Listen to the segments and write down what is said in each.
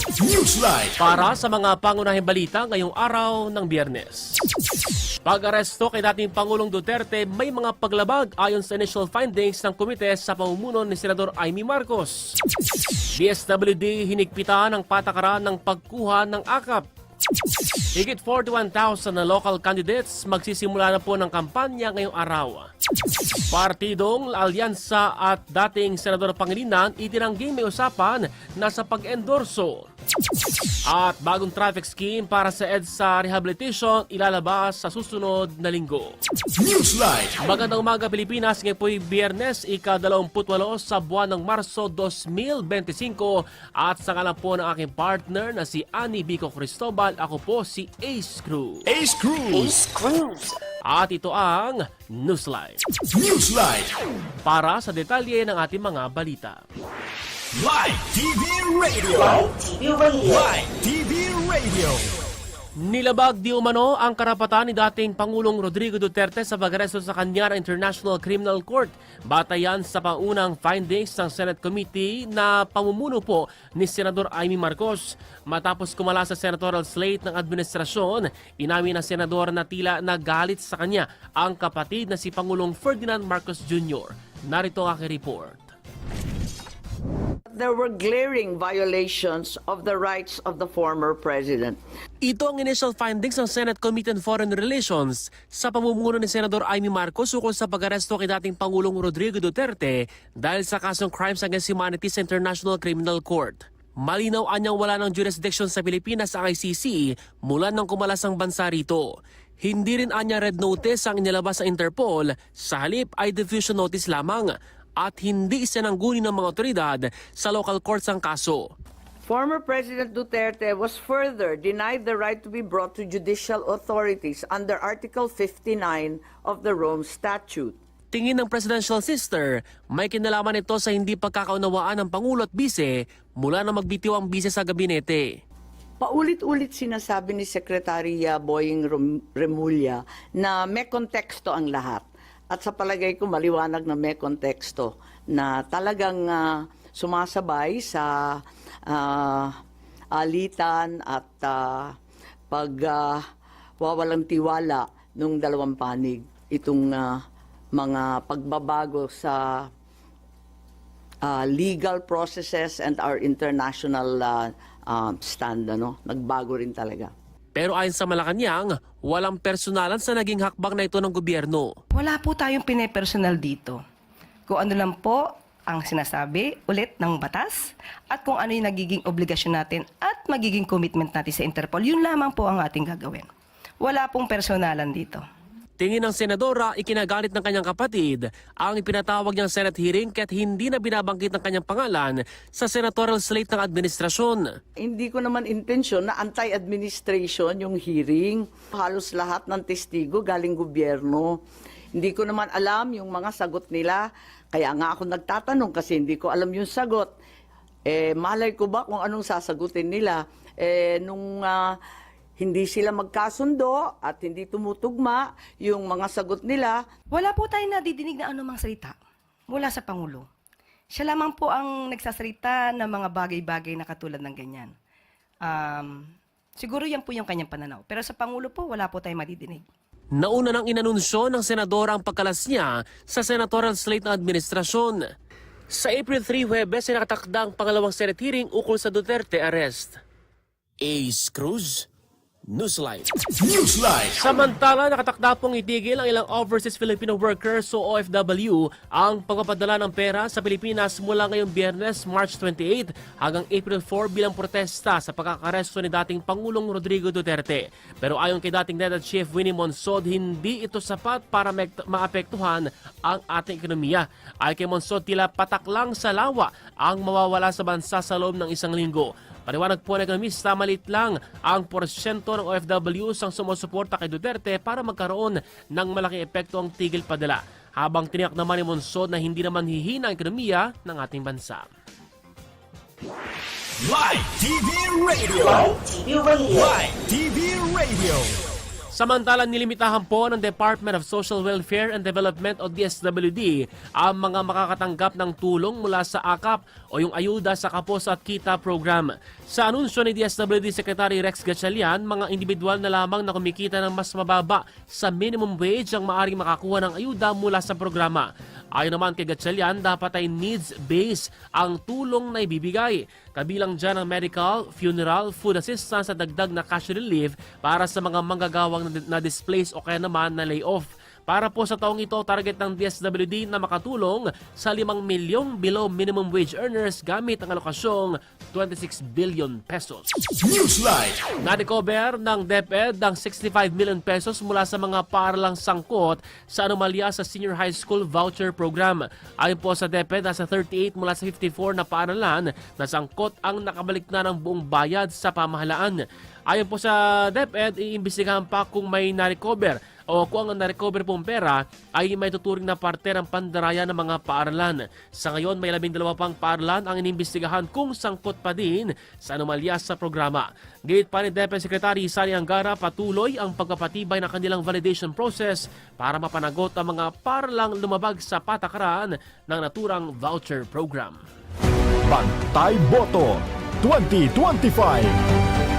Newsline. para sa mga pangunahing balita ngayong araw ng biyernes. Pag-aresto kay dating Pangulong Duterte, may mga paglabag ayon sa initial findings ng komite sa pamumuno ni Senador Amy Marcos. DSWD hinigpitan ang patakaran ng pagkuha ng akap. Higit 41,000 na local candidates magsisimula na po ng kampanya ngayong araw. Partidong Alyansa at dating Senador Pangilinan itinangging may usapan na sa pag-endorso. At bagong traffic scheme para sa EDSA rehabilitation ilalabas sa susunod na linggo. Newsline. Magandang umaga Pilipinas, ngayon po'y Biyernes, ika-28 sa buwan ng Marso 2025 at sa ngalan po ng aking partner na si Annie Bico Cristobal, ako po si Ace Cruz. Ace Cruz. Ace Cruz. At ito ang Newsline Newsline. para sa detalye ng ating mga balita. Live TV Radio. Live TV Radio. Live TV Radio. Nilabag di umano ang karapatan ni dating Pangulong Rodrigo Duterte sa pagresto sa kanya International Criminal Court. Batayan sa paunang findings ng Senate Committee na pamumuno po ni Senador Amy Marcos. Matapos kumala sa senatorial slate ng administrasyon, inamin ng senador na tila nagalit sa kanya ang kapatid na si Pangulong Ferdinand Marcos Jr. Narito ang aking report. There were glaring violations of the rights of the former president. Ito ang initial findings ng Senate Committee on Foreign Relations sa pamumuno ni Senador Amy Marcos ukol sa pag-aresto kay dating Pangulong Rodrigo Duterte dahil sa kasong Crimes Against Humanity sa International Criminal Court. Malinaw anyang wala ng jurisdiction sa Pilipinas ang ICC mula nang kumalas ang bansa rito. Hindi rin anya red notice ang inilabas sa Interpol, sa halip ay diffusion notice lamang at hindi isinangguni ng mga otoridad sa local courts ang kaso. Former President Duterte was further denied the right to be brought to judicial authorities under Article 59 of the Rome Statute. Tingin ng presidential sister, may kinalaman ito sa hindi pagkakaunawaan ng Pangulo at Bise mula na magbitiw ang Bise sa gabinete. Paulit-ulit sinasabi ni Secretary Boying Remulla na may konteksto ang lahat. At sa palagay ko maliwanag na may konteksto na talagang ah, sumasabay sa ah, alitan at pag ah, wawalang tiwala ng dalawang panig itong ah, mga pagbabago sa uh, legal processes and our international uh, um, stand. Ano? Nagbago rin talaga. Pero ayon sa Malacanang, walang personalan sa naging hakbang na ito ng gobyerno. Wala po tayong pinepersonal dito. Kung ano lang po ang sinasabi ulit ng batas at kung ano yung nagiging obligasyon natin at magiging commitment natin sa Interpol, yun lamang po ang ating gagawin. Wala pong personalan dito. Tingin ng senadora, ikinagalit ng kanyang kapatid ang ipinatawag niyang Senate hearing kahit hindi na binabanggit ng kanyang pangalan sa senatorial slate ng administrasyon. Hindi ko naman intensyon na anti-administration yung hearing. Halos lahat ng testigo galing gobyerno. Hindi ko naman alam yung mga sagot nila. Kaya nga ako nagtatanong kasi hindi ko alam yung sagot. Eh, malay ko ba kung anong sasagutin nila? Eh, nung ah, hindi sila magkasundo at hindi tumutugma yung mga sagot nila, Wala po tayong nadidinig na anumang salita mula sa Pangulo. Siya lamang po ang nagsasalita ng mga bagay-bagay na katulad ng ganyan. Um, siguro yan po yung kanyang pananaw. Pero sa Pangulo po, wala po tayong madidinig. Nauna nang inanunsyo ng senador ang pagkalas niya sa senatorial slate ng administrasyon. Sa April 3, Huwebes ay nakatakda ang pangalawang Senate hearing ukol sa Duterte arrest. Ace Cruz, Newsline. Newsline. Samantala, nakatakda pong itigil ang ilang overseas Filipino workers o OFW ang pagpapadala ng pera sa Pilipinas mula ngayong biyernes, March 28 hanggang April 4 bilang protesta sa pagkakaresto ni dating Pangulong Rodrigo Duterte. Pero ayon kay dating NEDA Chief Winnie Monsod, hindi ito sapat para maapektuhan ang ating ekonomiya. Ay kay Monsod, tila patak lang sa lawa ang mawawala sa bansa sa loob ng isang linggo. Paliwanag po ng ekonomista, malit lang ang porsyento ng OFWs ang sumusuporta kay Duterte para magkaroon ng malaking epekto ang tigil padala. Habang tiniyak naman ni Monsod na hindi naman hihina ang ekonomiya ng ating bansa. Live TV Radio. Live TV Radio. Live TV Radio. Samantala, nilimitahan po ng Department of Social Welfare and Development o DSWD ang mga makakatanggap ng tulong mula sa AKAP o yung Ayuda sa Kapos at Kita program. Sa anunsyo ni DSWD Secretary Rex Gatchalian, mga individual na lamang na kumikita ng mas mababa sa minimum wage ang maaring makakuha ng ayuda mula sa programa. Ayon naman kay Gatchalian, dapat ay needs-based ang tulong na ibibigay. Kabilang dyan ang medical, funeral, food assistance at dagdag na cash relief para sa mga manggagawang na displaced o kaya naman na layoff. Para po sa taong ito, target ng DSWD na makatulong sa 5 milyong below minimum wage earners gamit ang alokasyong 26 billion pesos. Newsline. Na-recover ng DepEd ng 65 million pesos mula sa mga paaralang sangkot sa anomalya sa senior high school voucher program. Ayon po sa DepEd, nasa 38 mula sa 54 na paaralan na sangkot ang nakabalik na ng buong bayad sa pamahalaan. Ayon po sa DepEd, iimbestigahan pa kung may na-recover o kung ang na-recover pong pera ay may tuturing na parte ng pandaraya ng mga paaralan. Sa ngayon, may labing dalawa pang paaralan ang inimbestigahan kung sangkot pa din sa anomalya sa programa. Gate pa ni DepEd Secretary Sani Angara, patuloy ang pagpapatibay ng kanilang validation process para mapanagot ang mga paaralang lumabag sa patakaran ng naturang voucher program. Bantay Boto 2025.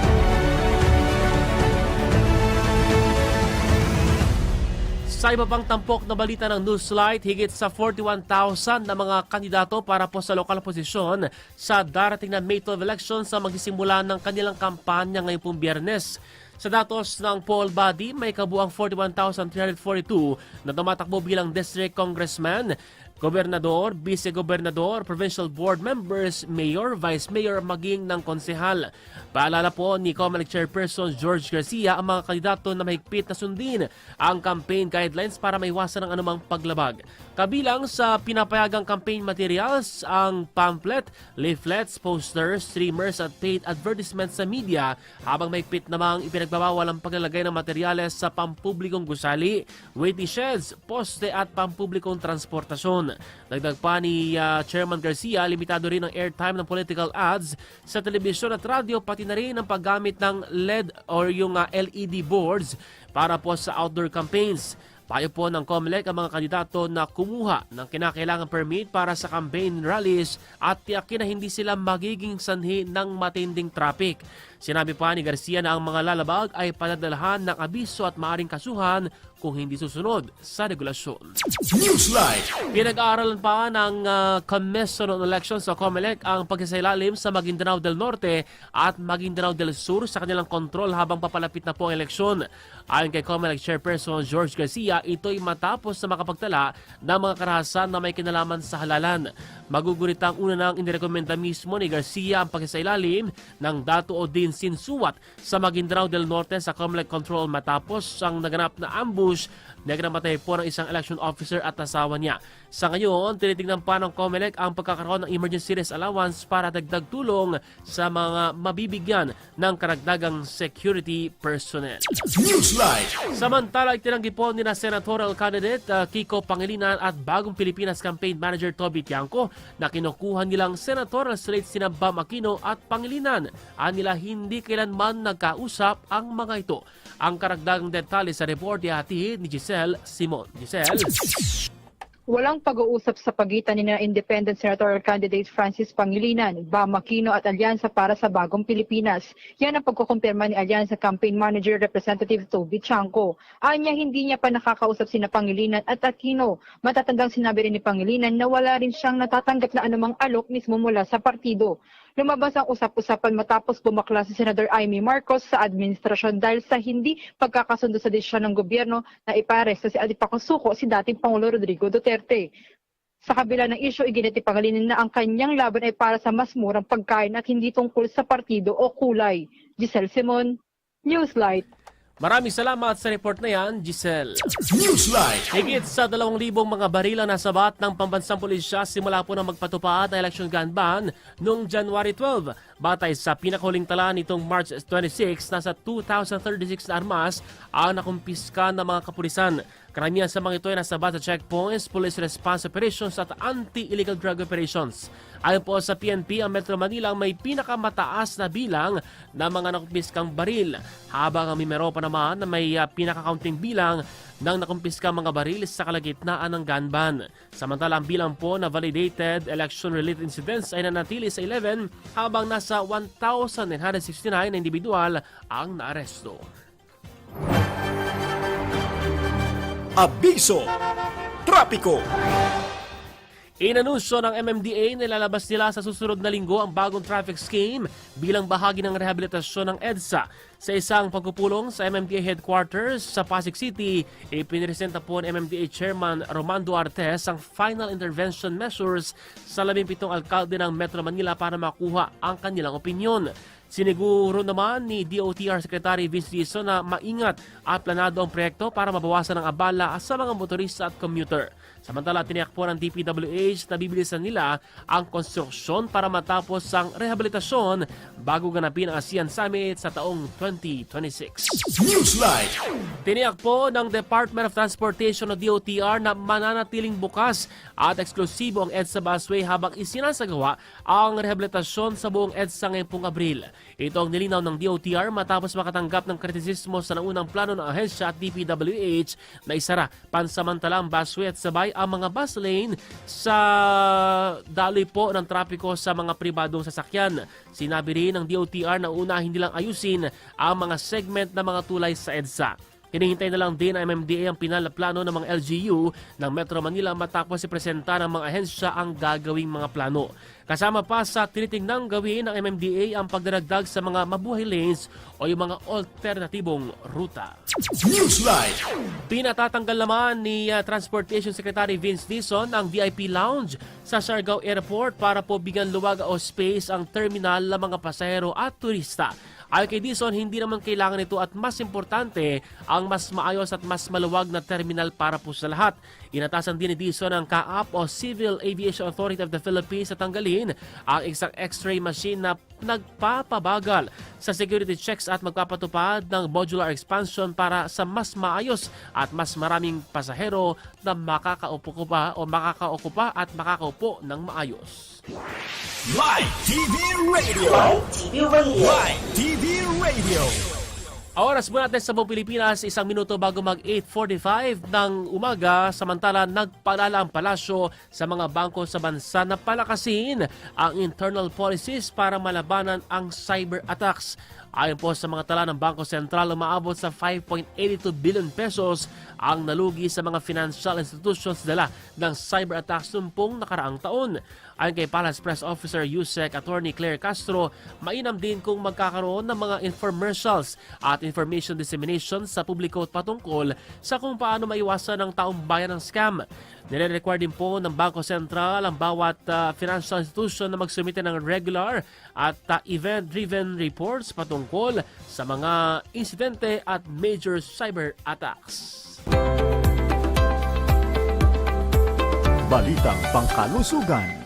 Sa iba pang tampok na balita ng Newslight, higit sa 41,000 na mga kandidato para po sa lokal posisyon sa darating na May 12 elections sa magsisimula ng kanilang kampanya ngayong pong biyernes. Sa datos ng poll body, may kabuang 41,342 na tumatakbo bilang district congressman, gobernador, vice-gobernador, provincial board members, mayor, vice mayor, maging ng konsehal. Paalala po ni Comelec Chairperson George Garcia ang mga kandidato na mahigpit na sundin ang campaign guidelines para maiwasan ang anumang paglabag. Kabilang sa pinapayagang campaign materials ang pamphlet, leaflets, posters, streamers at paid advertisements sa media habang mahigpit namang ipinagbabawal ang paglalagay ng materyales sa pampublikong gusali, waiting sheds, poste at pampublikong transportasyon. Dagdag pa ni ah, Chairman Garcia, limitado rin ang airtime ng political ads sa telebisyon at radyo pati na rin ang paggamit ng LED or yung ah, LED boards para po sa outdoor campaigns. Payo po ng COMELEC ang mga kandidato na kumuha ng kinakailangang permit para sa campaign rallies at tiyakin na hindi sila magiging sanhi ng matinding traffic. Sinabi pa ni Garcia na ang mga lalabag ay padadalahan ng abiso at maaring kasuhan kung hindi susunod sa regulasyon. Newsline. Pinag-aaralan pa ng uh, Commission on Elections sa COMELEC ang pagsasailalim sa Maguindanao del Norte at Maguindanao del Sur sa kanilang kontrol habang papalapit na po ang eleksyon. Ayon kay COMELEC Chairperson George Garcia, ito'y matapos na makapagtala ng mga karahasan na may kinalaman sa halalan. Magugunit ang una nang inirekomenda mismo ni Garcia ang pagsasailalim ng Dato Odin Sinsuwat sa Maguindanao del Norte sa COMELEC control matapos ang naganap na ambush na namatay po ng isang election officer at asawa niya. Sa ngayon, tinitingnan pa ng COMELEC ang pagkakaroon ng emergency risk allowance para dagdag tulong sa mga mabibigyan ng karagdagang security personnel. Newsline. Samantala, itinanggi po ni na senatorial candidate uh, Kiko Pangilinan at bagong Pilipinas campaign manager Toby Tiangco na kinukuha nilang senatorial slate sina Bam Aquino at Pangilinan. Anila hindi kailanman nagkausap ang mga ito. Ang karagdagang detalye sa report ihatid ni Giselle Simon. Giselle? walang pag-uusap sa pagitan ni na Independent Senatorial Candidate Francis Pangilinan, Bam Aquino at Alyansa para sa Bagong Pilipinas. Yan ang pagkukumpirma ni Alyansa Campaign Manager Representative Toby Chanco. Anya hindi niya pa nakakausap sina Pangilinan at Aquino. Matatandang sinabi rin ni Pangilinan na wala rin siyang natatanggap na anumang alok mismo mula sa partido. Lumabas ang usap-usapan matapos bumakla si Senador Amy Marcos sa administrasyon dahil sa hindi pagkakasundo sa desisyon ng gobyerno na iparesto si Adipakosuko si dating Pangulo Rodrigo Duterte. Sa kabila ng isyo, iginiti Pangilinan na ang kanyang laban ay para sa mas murang pagkain at hindi tungkol sa partido o kulay. Giselle Simon, Newslight. Maraming salamat sa report na yan, Giselle. Newsline. Higit sa 2,000 mga baril ang nasabat ng pambansang pulisya simula po ng magpatupad ng election gun ban noong January 12. Batay sa pinakahuling tala nitong March 26, nasa 2,036 na armas ang nakumpiska ng mga kapulisan. Karamihan sa mga ito ay nasabat sa checkpoints, police response operations at anti-illegal drug operations. Ayon po sa PNP, ang Metro Manila ang may pinakamataas na bilang ng mga nakumpiskang baril, habang ang Mimeropa naman na may uh, pinakakaunting bilang ng nakumpiskang mga baril sa kalagitnaan ng gun ban. Samantala, ang bilang po na validated election-related incidents ay nanatili sa 11 habang nasa 1,969 na individual ang naaresto. Abiso. Trapiko. Inanunsyo ng MMDA na ilalabas nila sa susunod na linggo ang bagong traffic scheme bilang bahagi ng rehabilitasyon ng EDSA. Sa isang pagpupulong sa MMDA headquarters sa Pasig City, ipiniresenta po ng MMDA Chairman Roman Duartes ang final intervention measures sa 17 alkalde ng Metro Manila para makuha ang kanilang opinyon. Siniguro naman ni DOTR Secretary Vince Dizon na maingat at planado ang proyekto para mabawasan ang abala sa mga motorista at commuter. Samantala, tiniyak po ng DPWH na bibilisan nila ang konstruksyon para matapos ang rehabilitasyon bago ganapin ang ASEAN Summit sa taong 2026. Newsline. Tiniyak po ng Department of Transportation o DOTR na mananatiling bukas at eksklusibo ang EDSA busway habang isinasagawa ang rehabilitasyon sa buong EDSA ngayong Abril. Ito ang nilinaw ng DOTR matapos makatanggap ng kritisismo sa naunang plano ng ahensya at DPWH na isara pansamantala ang busway at sabay ang mga bus lane sa daloy po ng trapiko sa mga pribadong sasakyan. Sinabi rin ng DOTR na unahin nilang ayusin ang mga segment ng mga tulay sa EDSA. Hinihintay na lang din ng MMDA ang pinalaplano ng mga LGU ng Metro Manila matapos ipresenta ng mga ahensya ang gagawing mga plano. Kasama pa sa tinitingnang gawin ng MMDA ang pagdaragdag sa mga mabuhay lanes o yung mga alternatibong ruta. Newsline. Pinatatanggal naman ni uh, Transportation Secretary Vince Dizon ang VIP lounge sa Siargao Airport para po bigyan luwag o space ang terminal ng mga pasahero at turista. Ayon kay Dizon, hindi naman kailangan ito at mas importante ang mas maayos at mas maluwag na terminal para po sa lahat. Inatasan din ni Dizon ang CAAP o Civil Aviation Authority of the Philippines sa tanggalin ang isang x-ray machine na nagpapabagal sa security checks at magpapatupad ng modular expansion para sa mas maayos at mas maraming pasahero na makakaupo pa o makakaupo at makakaupo ng maayos. Live TV Radio. Live TV Radio. Live TV Radio. Oras mo natin sa buong Pilipinas, isang minuto bago mag 8.45 ng umaga. Samantala, nagpaalala ang palasyo sa mga bangko sa bansa na palakasin ang internal policies para malabanan ang cyber attacks. Ayon po sa mga tala ng Bangko Sentral, umaabot sa 5.82 billion pesos ang nalugi sa mga financial institutions dala ng cyber attacks noong nakaraang taon. Ayon kay Palace Press Officer Yusek Attorney Claire Castro, mainam din kung magkakaroon ng mga infomercials at information dissemination sa publiko at patungkol sa kung paano maiwasan ng taong bayan ng scam. Nire-require din po ng Bangko Sentral ang bawat uh, financial institution na magsumite ng regular at uh, event-driven reports patungkol sa mga insidente at major cyber attacks. Balitang Pangkalusugan.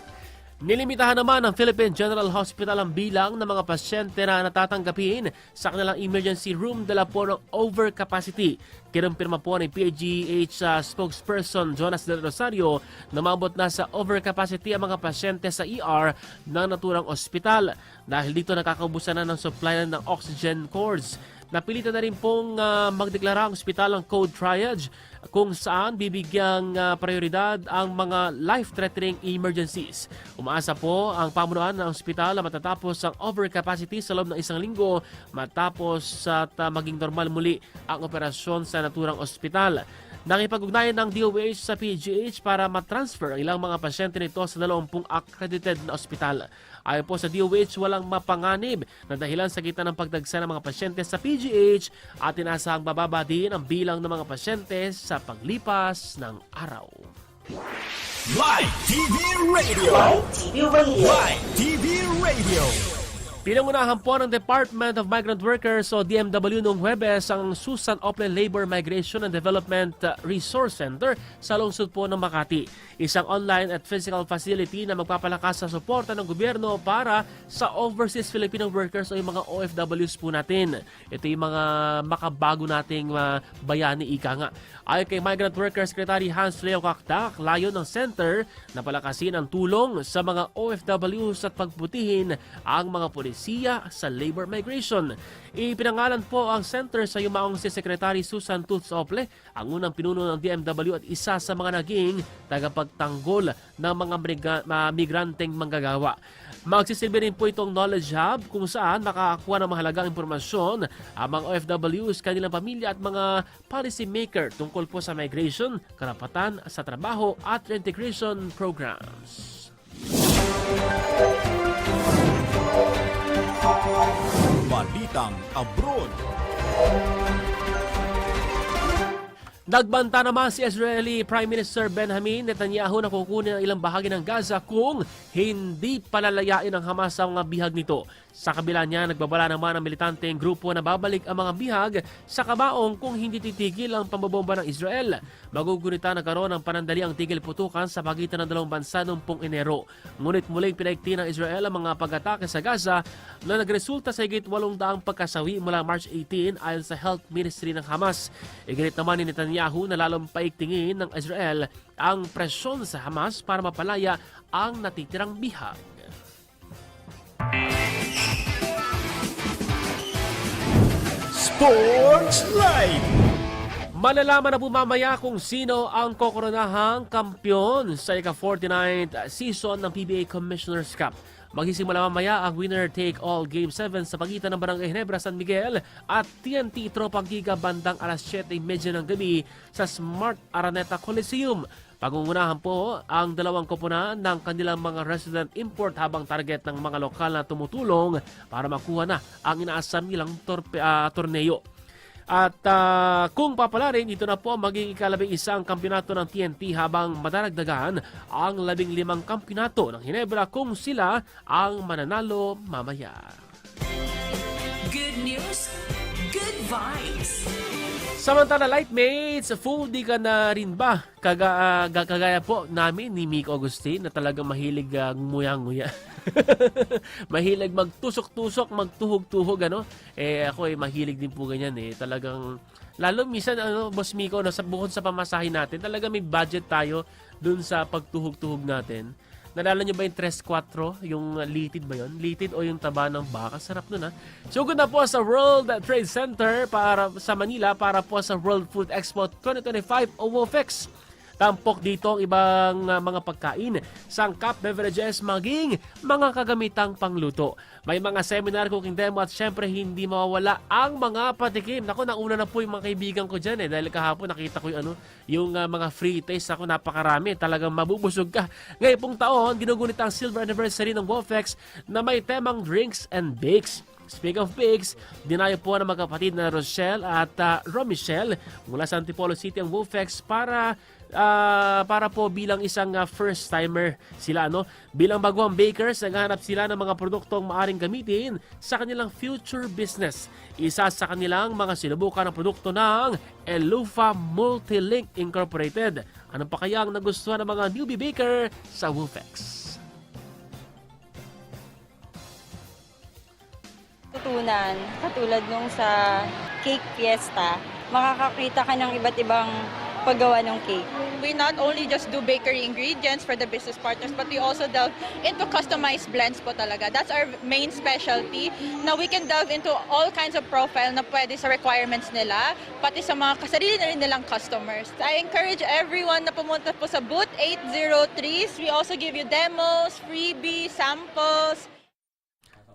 Nilimitahan naman ng Philippine General Hospital ang bilang ng mga pasyente na natatanggapin sa kanilang emergency room dala po ng overcapacity. Kinumpirma po ni PGH uh, spokesperson Jonas Del Rosario na mabot na sa overcapacity ang mga pasyente sa ER ng naturang ospital. Dahil dito nakakaubusan na ng supply ng oxygen cords. Napilitan na rin pong ah, magdeklara ang ospital ng code triage kung saan bibigyang ah, prioridad ang mga life-threatening emergencies. Umaasa po ang pamunuan ng ospital na matatapos ang overcapacity sa loob ng isang linggo matapos at ah, maging normal muli ang operasyon sa naturang ospital. Nakipag-ugnayan ng DOH sa PGH para matransfer ang ilang mga pasyente nito sa 20 accredited na ospital. Ayon po sa DOH, walang mapanganib na dahilan sa gitna ng pagdagsa ng mga pasyente sa PGH at inasahang bababa din ang bilang ng mga pasyente sa paglipas ng araw. Live TV Radio. Live TV Radio. Live TV Radio. Pinangunahan po ng Department of Migrant Workers o DMW noong Huwebes ang Susan Oplen Labor Migration and Development Resource Center sa lungsod po ng Makati. Isang online at physical facility na magpapalakas sa suporta ng gobyerno para sa overseas Filipino workers o yung mga OFWs po natin. Ito yung mga makabago nating uh, bayani ika nga. Ayon kay Migrant Worker Secretary Hans Leo Kakdak, layo ng center na palakasin ang tulong sa mga OFWs at pagputihin ang mga polisiya sa labor migration. Ipinangalan po ang center sa yumaong si Secretary Susan Toots ang unang pinuno ng DMW at isa sa mga naging tagapagtanggol ng mga migranteng manggagawa. Magsisilbi rin po itong knowledge hub kung saan makakakuha ng mahalagang impormasyon ang mga OFWs, kanilang pamilya at mga policy maker tungkol po sa migration, karapatan sa trabaho at reintegration programs. Balitang Abroad. Nagbanta naman si Israeli Prime Minister Benjamin Netanyahu na kukunin ang ilang bahagi ng Gaza kung hindi palalayain ng Hamas ang mga bihag nito. Sa kabila niya, nagbabala naman ang militanteng grupo na babalik ang mga bihag sa kabaong kung hindi titigil ang pambobomba ng Israel. Magugunita nagkaroon ng panandali ang tigil putukan sa pagitan ng dalawang bansa noong pong Enero. Ngunit muling pinaigti ng Israel ang mga pag-atake sa Gaza na nagresulta sa higit 800 pagkasawi mula March 18 ayon sa Health Ministry ng Hamas. Iginit naman ni Netanyahu na lalong paigtingin ng Israel ang presyon sa Hamas para mapalaya ang natitirang bihag. Sports Live. Malalaman na po mamaya kung sino ang kokoronahang kampyon sa ika-49th season ng PBA Commissioner's Cup. Magsisimula mamaya ang winner-take-all Game 7 sa pagitan ng Barangay Ginebra San Miguel at TNT Tropang Giga bandang alas 7.30 ng gabi sa Smart Araneta Coliseum. Pagungunahan po ang dalawang koponan ng kanilang mga resident import habang target ng mga lokal na tumutulong para makuha na ang inaasam nilang torpe, ah, torneo. At ah, kung papalarin, ito na po ang magiging ikalabing isang kampyonato ng TNT habang madaragdagan ang labing limang kampyonato ng Hinebra kung sila ang mananalo mamaya. Good news, good vibes. Samantala, Lightmates, foodie ka na rin ba? Kaga, ga- kagaya po namin ni Mick Augustin na talagang mahilig uh, nguya-nguya. mahilig magtusok-tusok, magtuhog-tuhog, ano? Eh, ako eh, mahilig din po ganyan eh. Talagang, lalo minsan, ano, Boss Miko, no, sa, bukod sa pamasahin natin, talaga may budget tayo dun sa pagtuhog-tuhog natin. Nalala nyo ba yung 3-4? Yung uh, litid ba yun? Litid o yung taba ng baka? Sarap nun ha. Sugod na po sa World Trade Center para sa Manila para po sa World Food Expo 2025 o WOFEX. Tampok dito ang ibang uh, mga pagkain, sangkap, beverages, maging mga kagamitang pangluto. May mga seminar, cooking demo at syempre hindi mawawala ang mga patikim. Naku, nauna na po yung mga kaibigan ko dyan eh. Dahil kahapon nakita ko yung, ano, yung uh, mga free taste. Ako napakarami. Talagang mabubusog ka. Ngayon pong taon, ginugunit ang silver anniversary ng WOFEX na may temang drinks and bakes. Speak of pigs, dinayo po ng magkapatid na Rochelle at uh, Romichelle mula sa Antipolo City ang WOFEX para ah, para po bilang isang ah, first timer sila ano? Bilang baguang bakers naghahanap sila ng mga produktong maaring gamitin sa kanilang future business. Isa sa kanilang mga sinubukan ng produkto ng Elufa Multilink Incorporated. Ano pa kaya ang nagustuhan ng mga newbie baker sa WOFEX tutunan, katulad nung sa cake fiesta, makakakita ka ng iba't ibang paggawa ng cake. we not only just do bakery ingredients for the business partners, but we also delve into customized blends po talaga. That's our main specialty. Now we can delve into all kinds of profile na pwede sa requirements nila, pati sa mga kasarili na rin nilang customers. I encourage everyone na pumunta po sa booth 803. We also give you demos, freebies, samples,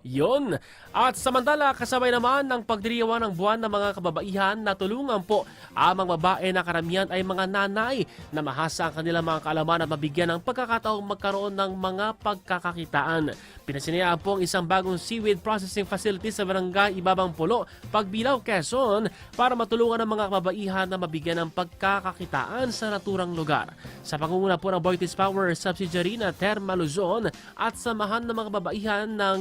Yon. At samantala, kasabay naman ng pagdiriwang ng buwan ng mga kababaihan na tulungan po ang mga babae na karamihan ay mga nanay na mahasa ang kanilang mga kaalaman at mabigyan ng pagkakataong magkaroon ng mga pagkakakitaan. Pinasinayaan po ang isang bagong seaweed processing facility sa barangay Ibabang Pulo, Pagbilaw, Quezon para matulungan ang mga kababaihan na mabigyan ng pagkakakitaan sa naturang lugar. Sa pangunguna po ng Boytis Power subsidiary na Terma Luzon at samahan ng mga kababaihan ng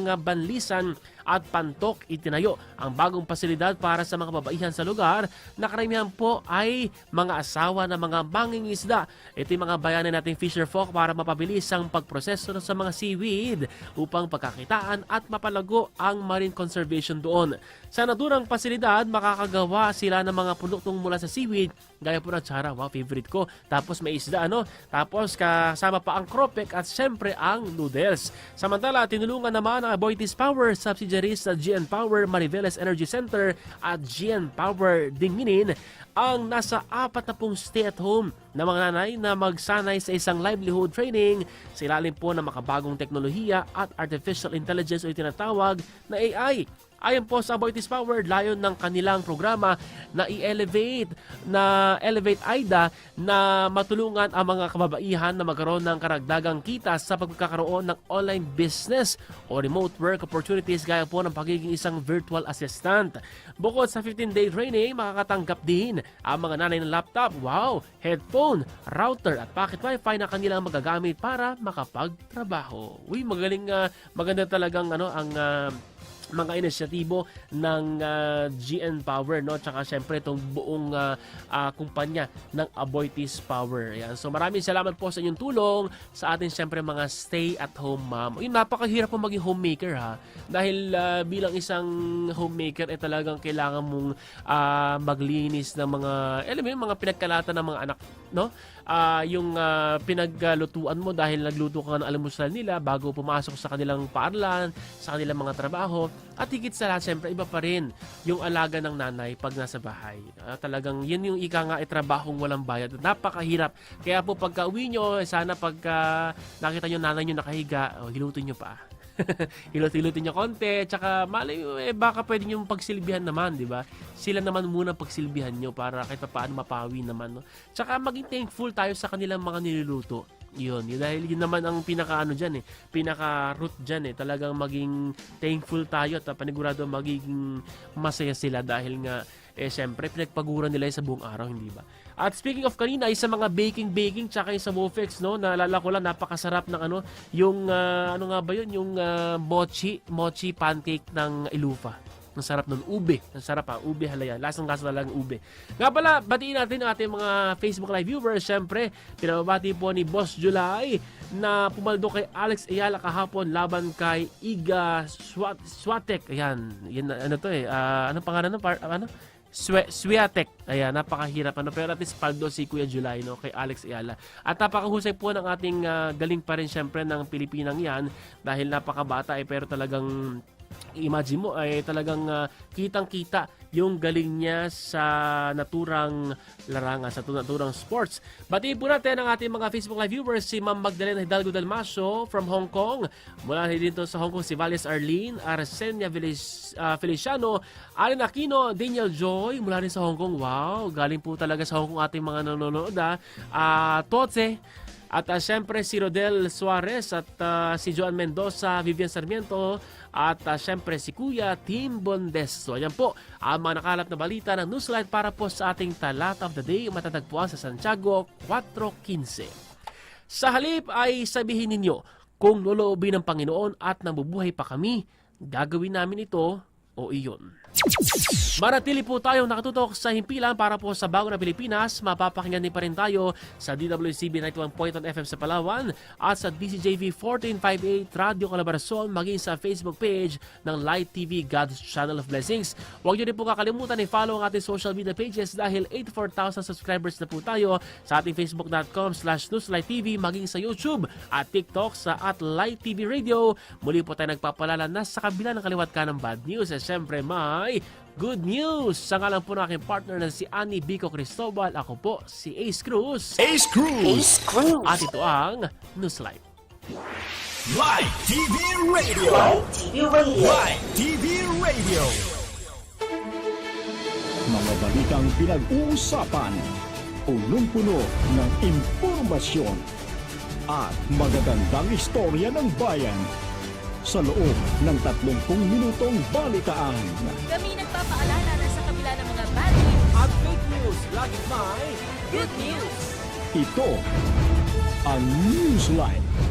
Banlisan at Pantok itinayo ang bagong pasilidad para sa mga kababaihan sa lugar na karamihan po ay mga asawa ng mga mangingisda. Ito yung mga bayanan nating fisher folk para mapabilis ang pagproseso sa mga seaweed upang pagkakitaan at mapalago ang marine conservation doon. Sa naturang pasilidad, makakagawa sila ng mga produktong mula sa seaweed gaya po ng tsara, wow, favorite ko. Tapos may isda, ano? Tapos kasama pa ang kropek at syempre ang noodles. Samantala, tinulungan naman ang Aboitiz Power subsidiaries sa GN Power Mariveles Energy Center at GN Power Dinginin ang nasa apat na pong stay-at-home na mga nanay na magsanay sa isang livelihood training sa ilalim po ng makabagong teknolohiya at artificial intelligence o tinatawag na AI. Ayon po sa Aboitiz Power, layon ng kanilang programa na i-elevate na Elevate AIDA na matulungan ang mga kababaihan na magkaroon ng karagdagang kita sa pagkakaroon ng online business o remote work opportunities gaya po ng pagiging isang virtual assistant. Bukod sa 15-day training, makakatanggap din ang mga nanay ng laptop, wow, headphone, router at pocket wifi na kanilang magagamit para makapagtrabaho. Uy, magaling, ah, maganda talagang ano ang ah, mga inisyatibo ng ah, GN Power no tsaka syempre itong buong ah, ah, kumpanya ng Aboitiz Power. Ayan. So maraming salamat po sa inyong tulong sa atin syempre mga stay at home mom. Yung napakahirap po maging homemaker ha dahil ah, bilang isang homemaker eh talagang kailangan mong ah, maglinis ng mga alam mo yun, mga pinagkalatan ng mga anak no? Ah, yung ah, pinaglutuan mo dahil nagluto ka ng almusal nila bago pumasok sa kanilang paaralan, sa kanilang mga trabaho. At higit sa lahat, syempre, iba pa rin yung alaga ng nanay pag nasa bahay. Ah, talagang yun yung ika nga, eh, trabahong walang bayad. Napakahirap. Kaya po pagka uwi nyo, eh, sana pagka nakita nyo nanay nyo nakahiga, oh, hilutin nyo pa. Hilot-hilotin nyo konti, tsaka malay mo, eh, baka pwede nyo pagsilbihan naman, di ba? Sila naman muna pagsilbihan nyo para kahit pa paano mapawi naman. No? Tsaka maging thankful tayo sa kanilang mga niluluto. Yun, yun, dahil yun naman ang pinaka ano dyan eh, pinaka root dyan eh, talagang maging thankful tayo at panigurado magiging masaya sila dahil nga eh syempre pinagpaguran nila sa buong araw, hindi ba? At speaking of kanina, isa mga baking baking tsaka sa Wofex, no, naalala ko lang napakasarap ng ano, yung ah, ano nga ba yun, yung ah, mochi, mochi pancake ng Ilufa. Ang sarap nun. Ube. Ang sarap ha. Ube halaya. Lasang lasa talagang ube. Nga pala, batiin natin ating mga Facebook Live viewers. Siyempre, pinababati po ni Boss July na pumaldo kay Alex Ayala kahapon laban kay Iga Swat Swatek. Ayan. Yan, ano to eh. Ah, anong pangalan ng par, ano? Swe, Swiatek. Ayan, napakahirap. Ano, pero at least paldo si Kuya July, no, kay Alex Ayala. At napakahusay po ng ating ah, galing pa rin syempre ng Pilipinang yan dahil napakabata eh, pero talagang imagine mo ay talagang ah, kitang-kita yung galing niya sa naturang larangan, sa naturang sports. Batiin po natin ang ating mga Facebook Live viewers, si Ma'am Magdalena Hidalgo Dalmasio from Hong Kong. Mula dito sa Hong Kong, si Vales Arlene, Arsenia ah, Feliciano, Allen Aquino, Daniel Joy, mula rin sa Hong Kong. Wow, galing po talaga sa Hong Kong ating mga nanonood. Ah, Ah, Totse, at uh, syempre si Rodel Suarez at ah, si Joan Mendoza, Vivian Sarmiento at uh, syempre si Kuya Tim Bondes. So ayan po ang mga nakalap na balita ng Newsline para po sa ating talat of the day matatagpuan sa Santiago 4.15. Sa halip ay sabihin ninyo kung loloobin ng Panginoon at nabubuhay pa kami, gagawin namin ito o iyon. Manatili po tayong nakatutok sa himpilan para po sa bago na Pilipinas. Mapapakinggan din pa rin tayo sa DWCB 91.1 FM sa Palawan at sa DCJV 1458 Radio Colaboracion maging sa Facebook page ng Light TV God's Channel of Blessings. Huwag niyo din po kakalimutan i-follow ang ating social media pages dahil 84,000 subscribers na po tayo sa ating facebook.com slash newslighttv maging sa YouTube at TikTok sa at Light TV Radio. Muli po tayo nagpapalala na sa kabila ng kaliwat ka ng bad news. Eh, syempre may good news. Sa ngalan po ng aking partner na si Annie Bico Cristobal, ako po si Ace Cruz. Ace Cruz. At ito ang Newslight. Live TV Radio. Live TV Radio. Live TV Radio. Mga balitang pinag-uusapan, punong-puno ng impormasyon at magagandang istorya ng bayan sa loob ng 30 minutong balitaan. Kami nagpapaalala na sa kabila ng mga bad news, At fake news, lagi may good news. Ito ang Newsline.